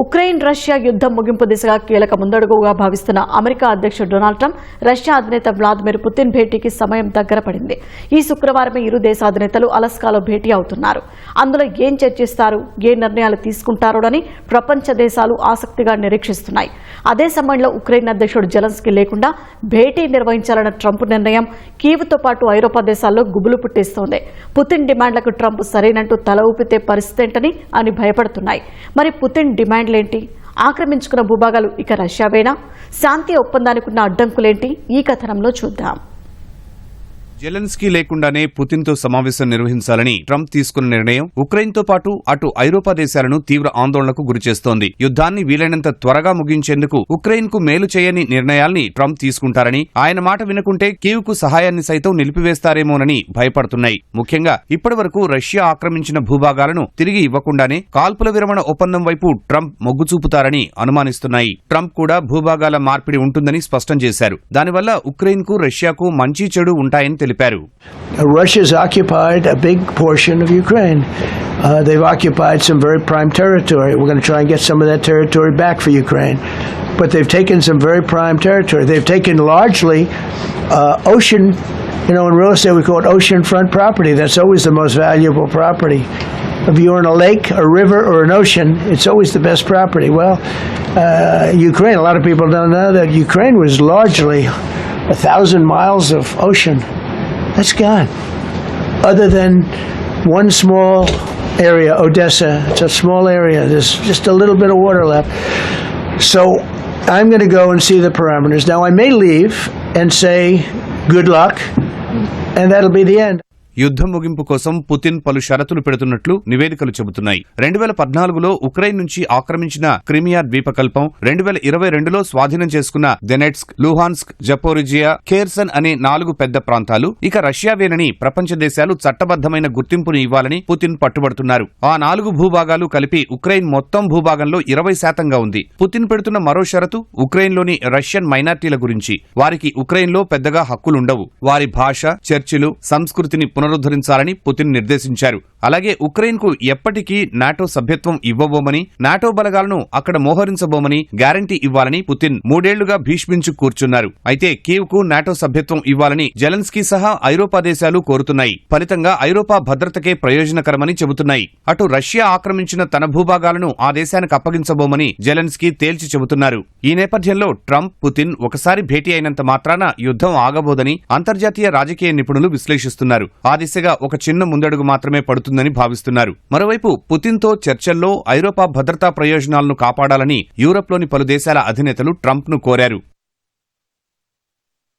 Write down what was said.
Ukraine Russia యుద్ధం ముగింపు దిశగా కీలక ముందడుగుగా భావిస్తున్న అమెరికా అధ్యక్షుడు డొనాల్డ్ ట్రంప్ రష్యా అధినేత వ్లాదిమిర్ పుతిన్ భేటీకి సమయం దగ్గర పడింది. ఈ శుక్రవారమే ఇరు దేశాధినేతలు అలస్కాలో భేటీ అవుతున్నారు. అందులో ఏం చర్చిస్తారు ఏ నిర్ణయాలు తీసుకుంటారోనని ప్రపంచ దేశాలు ఆసక్తిగా నిరీక్షిస్తున్నాయి. అదే సమయంలో ఉక్రెయిన్ అధ్యక్షుడు జెలెన్స్కీ లేకుండా భేటీ నిర్వహించాలన్న ట్రంప్ నిర్ణయం కీవ్తో పాటు ఐరోపా దేశాల్లో గుబులు పుట్టిస్తోంది. పుతిన్ డిమాండ్లకు ట్రంప్ సరైనట్టు తల ఊపితే పరిస్థితి ఏంటని అని భయపడుతున్నాయి. మరి పుతిన్ డిమాండ్లేంటి? ఆక్రమించుకున్న భూభాగాలు ఇక రష్యావేనా? శాంతి ఒప్పందానికి ఉన్న అడ్డంకులేంటి? ఈ కథనంలో చూద్దాం. జెలెన్స్కీ లేకుండానే పుతిన్తో సమావేశం నిర్వహించాలని ట్రంప్ తీసుకున్న నిర్ణయం ఉక్రెయిన్తో పాటు అటు ఐరోపా దేశాలను తీవ్ర ఆందోళనకు గురిచేస్తోంది. యుద్ధాన్ని వీలైనంత త్వరగా ముగించేందుకు ఉక్రెయిన్కు మేలు చేయని నిర్ణయాల్ని ట్రంప్ తీసుకుంటారని ఆయన మాట వినకుంటే కీవ్కు సహాయాన్ని సైతం నిలిపివేస్తారేమోనని భయపడుతున్నాయి. ముఖ్యంగా ఇప్పటివరకు రష్యా ఆక్రమించిన భూభాగాలను తిరిగి ఇవ్వకుండానే కాల్పుల విరమణ ఒప్పందం వైపు ట్రంప్ మొగ్గు చూపుతారని అనుమానిస్తున్నాయి. ట్రంప్ కూడా భూభాగాల మార్పిడి ఉంటుందని స్పష్టం చేశారు. దానివల్ల ఉక్రెయిన్కు రష్యాకు మంచి చెడు ఉంటాయని తెలిపారు Uh, Russia's occupied a big portion of Ukraine. Uh, they've occupied some very prime territory. We're going to try and get some of that territory back for Ukraine. But they've taken some very prime territory. They've taken largely uh, ocean, you know, in real estate we call it oceanfront property. That's always the most valuable property. If you're in a lake, a river, or an ocean, it's always the best property. Well, uh, Ukraine, a lot of people don't know that Ukraine was largely a thousand miles of ocean. That's gone. Other than one small area, Odessa, it's a small area. There's just a little bit of water left. So I'm going to go and see the parameters. Now I may leave and say good luck, and that'll be the end. యుద్ధం ముగింపు కోసం Putin పలు షరతులు పెడుతున్నట్లు నివేదికలు చెబుతున్నాయి. రెండు వేల పద్నాలుగులో ఉక్రెయిన్ నుంచి ఆక్రమించిన క్రిమియా ద్వీపకల్పం రెండు వేల ఇరవై రెండులో స్వాధీనం చేసుకున్న దెనెట్స్క్ లూహాన్స్క్ జపోరిజియా కేర్సన్ అనే నాలుగు పెద్ద ప్రాంతాలు ఇక రష్యావేనని ప్రపంచ దేశాలు చట్టబద్దమైన గుర్తింపును ఇవ్వాలని పుతిన్ పట్టుబడుతున్నారు. ఆ నాలుగు భూభాగాలు కలిపి ఉక్రెయిన్ మొత్తం భూభాగంలో ఇరవై శాతంగా ఉంది. పుతిన్ పెడుతున్న మరో షరతు ఉక్రెయిన్లోని రష్యన్ మైనార్టీల గురించి. వారికి ఉక్రెయిన్లో పెద్దగా హక్కులుండవు. వారి భాష చర్చిలు సంస్కృతిని పునరుద్ధరించాలని పుతిన్ నిర్దేశించారు. అలాగే ఉక్రెయిన్కు ఎప్పటికీ నాటో సభ్యత్వం ఇవ్వబోమని నాటో బలగాలను అక్కడ మోహరించబోమని గ్యారంటీ ఇవ్వాలని పుతిన్ మూడేళ్ళుగా భీష్మించు కూర్చున్నారు. అయితే కీవ్కు నాటో సభ్యత్వం ఇవ్వాలని జెలెన్స్కీ సహా ఐరోపా దేశాలు కోరుతున్నాయి. ఫలితంగా ఐరోపా భద్రతకే ప్రయోజనకరమని చెబుతున్నాయి. అటు రష్యా ఆక్రమించిన తన భూభాగాలను ఆ దేశానికి అప్పగించబోమని జెలెన్స్కీ తేల్చి చెబుతున్నారు. ఈ నేపథ్యంలో ట్రంప్ పుతిన్ ఒకసారి భేటీ అయినంత మాత్రాన యుద్ధం ఆగబోదని అంతర్జాతీయ రాజకీయ నిపుణులు విశ్లేషిస్తున్నారు. ఆ దిశగా ఒక చిన్న ముందడుగు మాత్రమే పడుతుంది. పడుతుందని భావిస్తున్నారు. మరోవైపు పుతిన్తో చర్చల్లో ఐరోపా భద్రతా ప్రయోజనాలను కాపాడాలని యూరప్లోని పలు దేశాల అధినేతలు ట్రంప్ను కోరారు.